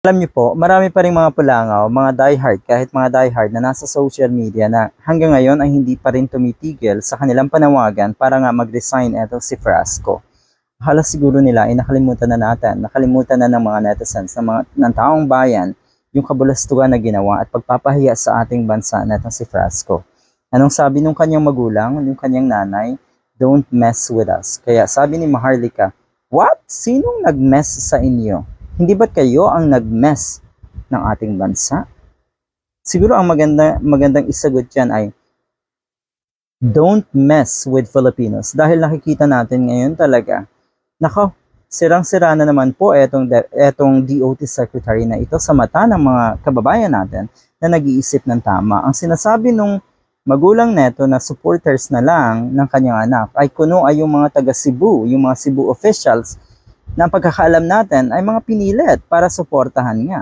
Alam niyo po, marami pa rin mga pulangaw, mga diehard, kahit mga diehard na nasa social media na hanggang ngayon ay hindi pa rin tumitigil sa kanilang panawagan para nga mag-resign eto si Frasco. Halos siguro nila ay nakalimutan na natin, nakalimutan na ng mga netizens, ng, mga, ng taong bayan, yung kabulastugan na ginawa at pagpapahiya sa ating bansa na si Frasco. Anong sabi nung kanyang magulang, yung kanyang nanay, don't mess with us. Kaya sabi ni Maharlika, what? Sinong nag-mess sa inyo? Hindi ba't kayo ang nag-mess ng ating bansa? Siguro ang maganda, magandang isagot dyan ay, don't mess with Filipinos. Dahil nakikita natin ngayon talaga, nako, sirang-sira na naman po etong, etong DOT secretary na ito sa mata ng mga kababayan natin na nag-iisip ng tama. Ang sinasabi nung magulang neto na supporters na lang ng kanyang anak ay kuno ay yung mga taga Cebu, yung mga Cebu officials na ang pagkakaalam natin ay mga pinilit para suportahan nga.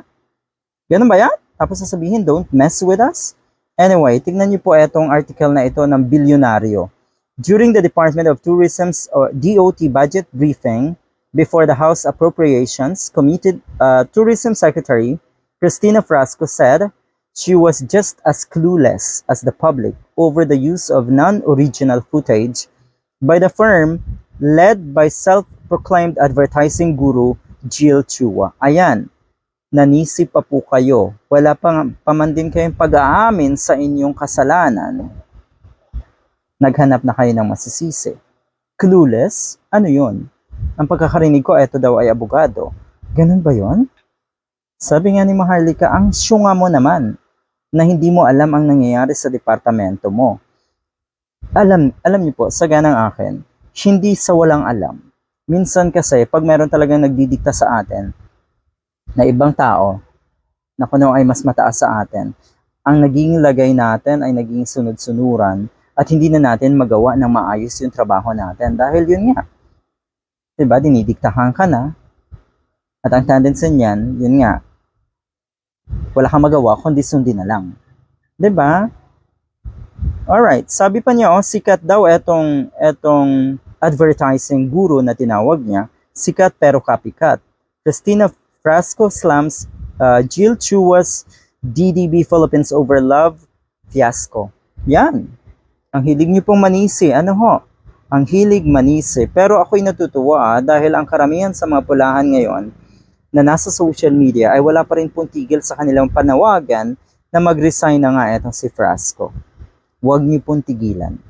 Ganun ba yan? Tapos sasabihin, don't mess with us? Anyway, tignan niyo po itong article na ito ng bilyonaryo. During the Department of Tourism's uh, DOT budget briefing before the House Appropriations Committee, uh, Tourism Secretary Christina Frasco said she was just as clueless as the public over the use of non-original footage by the firm led by self-proclaimed advertising guru Jill Chua. Ayan, nanisip pa po kayo. Wala pa, pa man din kayong pag-aamin sa inyong kasalanan. Naghanap na kayo ng masisisi. Clueless? Ano yon? Ang pagkakarinig ko, eto daw ay abogado. Ganun ba yon? Sabi nga ni Maharlika, ang syunga mo naman na hindi mo alam ang nangyayari sa departamento mo. Alam, alam niyo po, sa ganang akin, hindi sa walang alam. Minsan kasi, pag meron talagang nagdidikta sa atin, na ibang tao, na kuno ay mas mataas sa atin, ang naging lagay natin ay naging sunod-sunuran at hindi na natin magawa ng maayos yung trabaho natin. Dahil yun nga, diba, dinidiktahan ka na, at ang tendency niyan, yun nga, wala kang magawa kundi sundin na lang. ba? Alright, sabi pa niya, oh, sikat daw etong, etong advertising guru na tinawag niya, sikat pero copycat. Christina Frasco slams uh, Jill Chua's DDB Philippines over love fiasco. Yan. Ang hilig niyo pong manisi. Ano ho? Ang hilig manisi. Pero ako'y natutuwa ah, dahil ang karamihan sa mga pulahan ngayon na nasa social media ay wala pa rin pong tigil sa kanilang panawagan na mag-resign na nga itong si Frasco. Huwag niyo pong tigilan.